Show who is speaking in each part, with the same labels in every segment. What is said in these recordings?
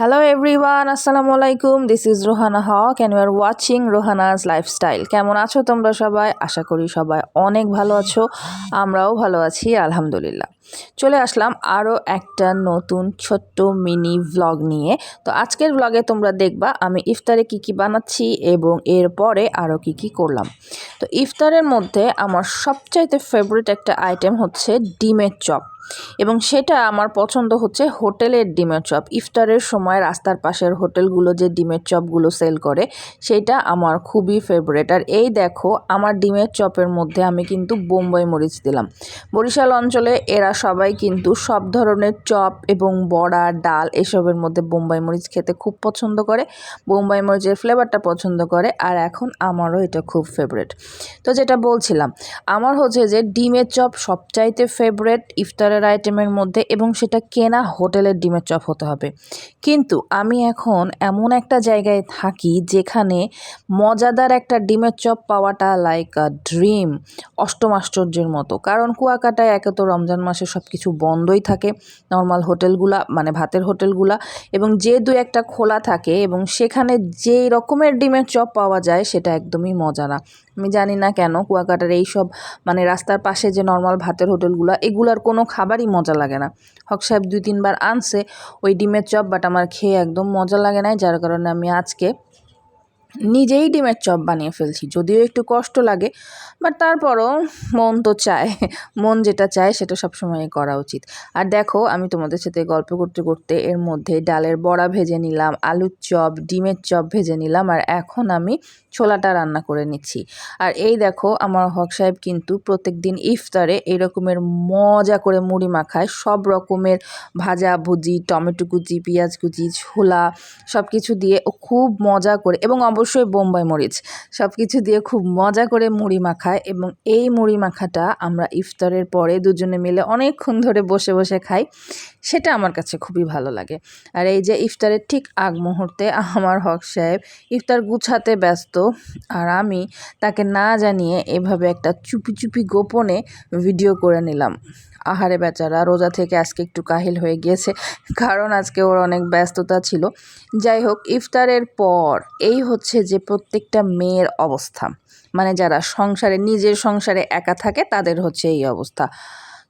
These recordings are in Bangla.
Speaker 1: Hello এভরিওয়ান আসসালামু আলাইকুম this is Rohana Haque and you are watching Rohana's lifestyle কেমন আছো তোমরা সবাই? আশা করি সবাই অনেক ভালো আছো। আমরাও ভালো আছি, আলহামদুলিল্লাহ। চলে আসলাম আরও একটা নতুন ছোট্ট মিনি ভ্লগ নিয়ে। তো আজকের ভ্লগে তোমরা দেখবা আমি ইফতারে কি কি বানাচ্ছি এবং এরপরে আরও কি কি করলাম। তো ইফতারের মধ্যে আমার সবচাইতে ফেভারিট একটা আইটেম হচ্ছে ডিমের চপ। এবং সেটা আমার পছন্দ হচ্ছে হোটেলের ডিমের চপ। ইফতারের সময় রাস্তার পাশের হোটেলগুলো যে ডিমের চপগুলো সেল করে, সেটা আমার খুবই ফেভারেট আর এই দেখো, আমার ডিমের চপের মধ্যে আমি কিন্তু বোম্বাই মরিচ দিলাম। বরিশাল অঞ্চলে এরা সবাই কিন্তু সব ধরনের চপ এবং বড়া, ডাল এসবের মধ্যে বোম্বাই মরিচ খেতে খুব পছন্দ করে, বোম্বাই মরিচের ফ্লেভারটা পছন্দ করে, আর এখন আমারও এটা খুব ফেভারেট তো যেটা বলছিলাম, আমার হচ্ছে যে ডিমের চপ সবচাইতে ফেভারেট ইফতারের আইটেমের মধ্যে এবং সেটা কেনা হোটেলের ডিমের চপ হতে হবে। কিন্তু আমি এখন এমন একটা জায়গায় থাকি যেখানে মজাদার একটা ডিমের চপ পাওয়াটা লাইক আ ড্রিম অষ্টম আশ্চর্যের মতো। কারণ কুয়াকাটায় একে তো রমজান মাসে সব কিছু বন্ধই থাকে নর্মাল হোটেলগুলা মানে ভাতের হোটেলগুলা, এবং যে দু একটা খোলা থাকে এবং সেখানে যেই রকমের ডিমের চপ পাওয়া যায় সেটা একদমই মজা না। আমি জানি না কেন কুয়াকাটার এই সব মানে রাস্তার পাশে যে নর্মাল ভাতের হোটেলগুলো, এগুলার কোনো খাবারই মজা লাগে না। হক সাহেব দুই তিনবার আনছে, ওই ডিমের চপ বাট আমার খেয়ে একদম মজা লাগে না যার কারণে আমি আজকে নিজেই ডিমের চপ বানিয়ে ফেলছি, যদিও একটু কষ্ট লাগে বাট তারপরও মন তো চায়, মন যেটা চায় সেটা সবসময় করা উচিত। আর দেখো, আমি তোমাদের সাথে গল্প করতে করতে এর মধ্যে ডালের বড়া ভেজে নিলাম, আলুর চপ, ডিমের চপ ভেজে নিলাম, আর এখন আমি ছোলাটা রান্না করে নিচ্ছি। আর এই দেখো, আমার হক সাহেব কিন্তু প্রত্যেক দিন ইফতারে এই রকমের মজা করে মুড়ি মাখায়, সব রকমের ভাজা ভুজি, টমেটো কুচি, পেঁয়াজ কুচি, ছোলা সব কিছু দিয়ে ও খুব মজা করে, এবং অবশ্যই বোম্বাই মরিচ। সব কিছু দিয়ে খুব মজা করে মুড়ি মাখায় এবং এই মুড়ি মাখাটা আমরা ইফতারের পরে দুজনে মিলে অনেকক্ষণ ধরে বসে বসে খাই, সেটা আমার কাছে খুবই ভালো লাগে। আর এই যে ইফতারের ঠিক আগ মুহূর্তে আমার হক সাহেব ইফতার গুছাতে ব্যস্ত আর আমি তাকে না জানিয়ে এভাবে একটা চুপি চুপি গোপনে ভিডিও করে নিলাম। আহারে বেচারা, রোজা থেকে আজকে একটু কাহিল হয়ে গিয়েছে, কারণ আজকে ওর অনেক ব্যস্ততা ছিল। যাই হোক, ইফতারের পর এই হচ্ছে যে প্রত্যেকটা মেয়ের অবস্থা। মানে যারা সংসারে, নিজের সংসারে একা থাকে, তাদের হচ্ছে এই অবস্থা।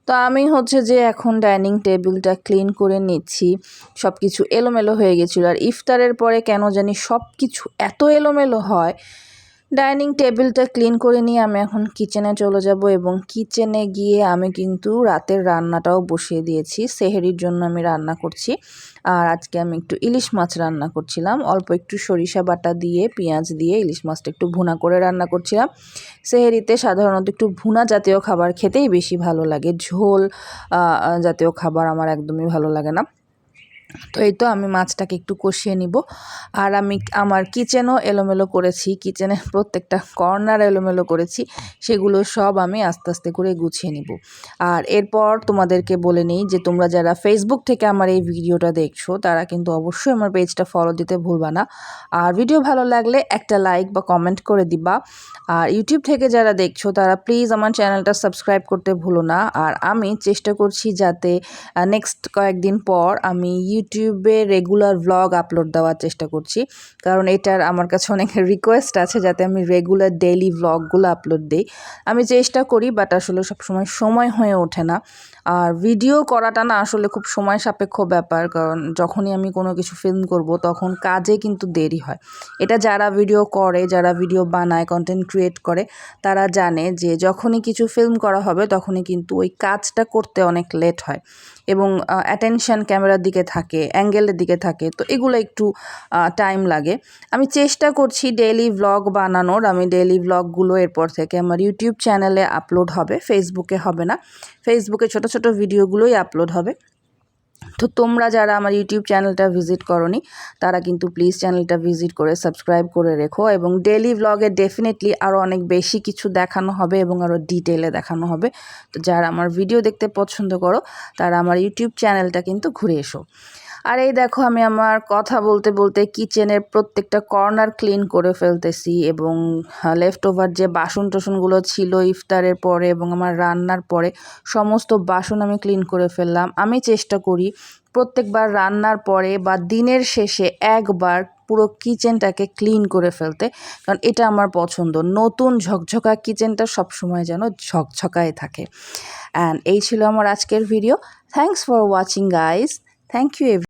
Speaker 1: তো আমি হচ্ছে যে এখন ডাইনিং টেবিলটা ক্লিন করে নিচ্ছি সব কিছু এলোমেলো হয়ে গেছিল। আর ইফতারের পরে কেন জানি সব কিছু এত এলোমেলো হয় ডাইনিং টেবিলটা ক্লিন করে নিয়ে আমি এখন কিচেনে চলে যাব এবং কিচেনে গিয়ে আমি কিন্তু রাতের রান্নাটাও বসিয়ে দিয়েছি। সেহেরির জন্য আমি রান্না করছি। আর আজকে আমি একটু ইলিশ মাছ রান্না করছিলাম। অল্প একটু সরিষা বাটা দিয়ে, পেঁয়াজ দিয়ে ইলিশ মাছটা একটু ভুনা করে রান্না করছিলাম। সেহেরিতে সাধারণত একটু ভুনা জাতীয় খাবার খেতেই বেশি ভালো লাগে। ঝোল জাতীয় খাবার আমার একদমই ভালো লাগে না। তো এই তো আমি মাছটাকে একটু কষিয়ে নিব। আর আমি আমার কিচেনও এলোমেলো করেছি কিচেনের প্রত্যেকটা কর্নার এলোমেলো করেছি, সেগুলো সব আমি আস্তে আস্তে করে গুছিয়ে নিব। আর এরপর তোমাদেরকে বলে নিই যে তোমরা যারা ফেসবুক থেকে আমার এই ভিডিওটা দেখছ, তারা কিন্তু অবশ্যই আমার পেজটা ফলো দিতে ভুলবা না। আর ভিডিও ভালো লাগলে একটা লাইক বা কমেন্ট করে দিবা। আর ইউটিউব থেকে যারা দেখছ, তারা প্লিজ আমার চ্যানেলটা সাবস্ক্রাইব করতে ভুলো না। আর আমি চেষ্টা করছি যাতে নেক্সট কয়েকদিন পর আমি ইউটিউবে রেগুলার ভ্লগ আপলোড দেওয়ার চেষ্টা করছি। কারণ এটার আমার কাছে অনেক রিকোয়েস্ট আছে যাতে আমি রেগুলার ডেইলি ভ্লগগুলো আপলোড দিই। আমি চেষ্টা করি বাট আসলে সবসময় সময় হয়ে ওঠে না। আর ভিডিও করাটা না আসলে খুব সময় সাপেক্ষ ব্যাপার, কারণ যখনই আমি কোনো কিছু ফিল্ম করব, তখন কাজে কিন্তু দেরি হয়। এটা যারা ভিডিও করে, যারা ভিডিও বানায় কন্টেন্ট ক্রিয়েট করে, তারা জানে যে যখনই কিছু ফিল্ম করা হবে, তখনই কিন্তু ওই কাজটা করতে অনেক লেট হয়। এবং অ্যাটেনশন ক্যামেরার দিকে থাকে অ্যাঙ্গেলের দিকে থাকে, তো এগুলো একটু টাইম লাগে। আমি চেষ্টা করছি ডেইলি ভ্লগ বানানোর। আমি ডেইলি ভ্লগগুলো এরপর থেকে আমার ইউটিউব চ্যানেলে আপলোড হবে ফেসবুকে হবে না। ফেসবুকে ছোট ছোট ভিডিওগুলোই আপলোড হবে। তো তোমরা যারা আমার ইউটিউব চ্যানেলটা ভিজিট করনি, তারা কিন্তু প্লিজ চ্যানেলটা ভিজিট করে সাবস্ক্রাইব করে রেখো এবং ডেলি ভ্লগে ডেফিনেটলি আরও অনেক বেশি কিছু দেখানো হবে এবং আরও ডিটেলে দেখানো হবে। তো যারা আমার ভিডিও দেখতে পছন্দ করো, তারা আমার ইউটিউব চ্যানেলটা কিন্তু ঘুরে এসো। আর এই দেখো, আমি আমার কথা বলতে বলতে কিচেনের প্রত্যেকটা কর্নার ক্লিন করে ফেলতেছি এবং হ্যাঁ, লেফট ওভার যে বাসন টাসনগুলো ছিল ইফতারের পরে এবং আমার রান্নার পরে, সমস্ত বাসন আমি ক্লিন করে ফেললাম। আমি চেষ্টা করি প্রত্যেকবার রান্নার পরে বা দিনের শেষে একবার পুরো কিচেনটাকে ক্লিন করে ফেলতে, কারণ এটা আমার পছন্দ। নতুন ঝকঝকা কিচেনটা সবসময় যেন ঝকঝকায় থাকে। অ্যান্ড এই ছিল আমার আজকের video thanks for watching guys thank you